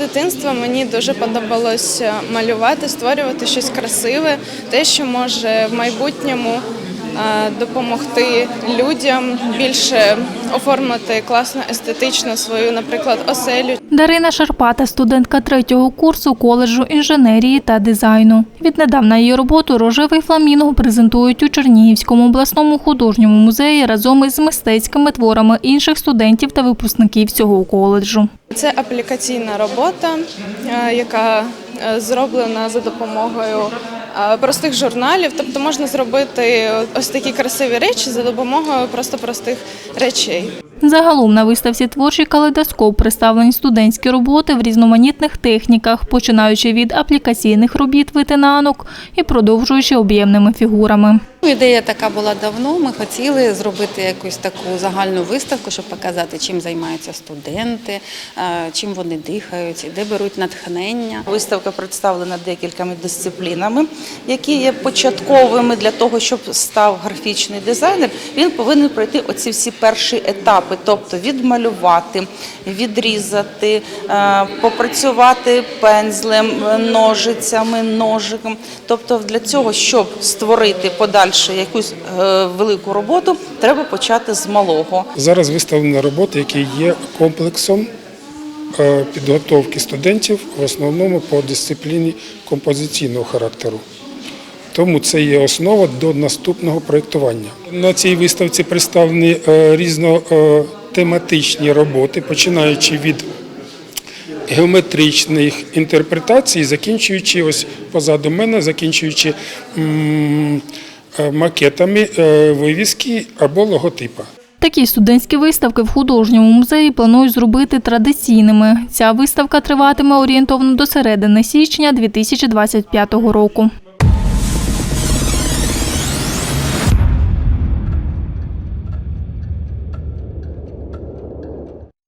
дитинства мені дуже подобалось е, малювати, створювати щось красиве, те, що може в майбутньому допомогти людям більше оформити класно естетично свою, наприклад, оселю Дарина Шарпата, студентка третього курсу коледжу інженерії та дизайну. Віднедавна її роботу рожевий фламінго презентують у Чернігівському обласному художньому музеї разом із мистецькими творами інших студентів та випускників цього коледжу. Це аплікаційна робота, е, яка е, зроблена за допомогою е, простих журналів. Тобто можна зробити ось такі красиві речі за допомогою просто простих речей. Загалом на виставці творчий калейдоскоп представлені студентські роботи в різноманітних техніках, починаючи від аплікаційних робіт витинанок і продовжуючи об'ємними фігурами. Ідея така була давно. Ми хотіли зробити якусь таку загальну виставку, щоб показати, чим займаються студенти, е, чим вони дихають, де беруть натхнення. Виставка представлена декількома дисциплінами, які є початковими для того, щоб став графічний дизайнер. Він повинен пройти оці всі перші етапи, тобто відмалювати, відрізати, е, попрацювати пензлем, е, ножицями, ножиком. Тобто, для цього, щоб створити подальше якусь е, велику роботу, треба почати з малого. Зараз виставлені роботи, які є комплексом підготовки студентів в основному по дисципліні композиційного характеру. Тому це є основа до наступного проєктування. На цій виставці представлені е, різнотематичні роботи, починаючи від геометричних інтерпретацій, закінчуючи ось позаду мене, закінчуючи е, макетами е, вивіски або логотипа. Такі студентські виставки в художньому музеї планують зробити традиційними. Ця виставка триватиме орієнтовно до середини січня 2025 року.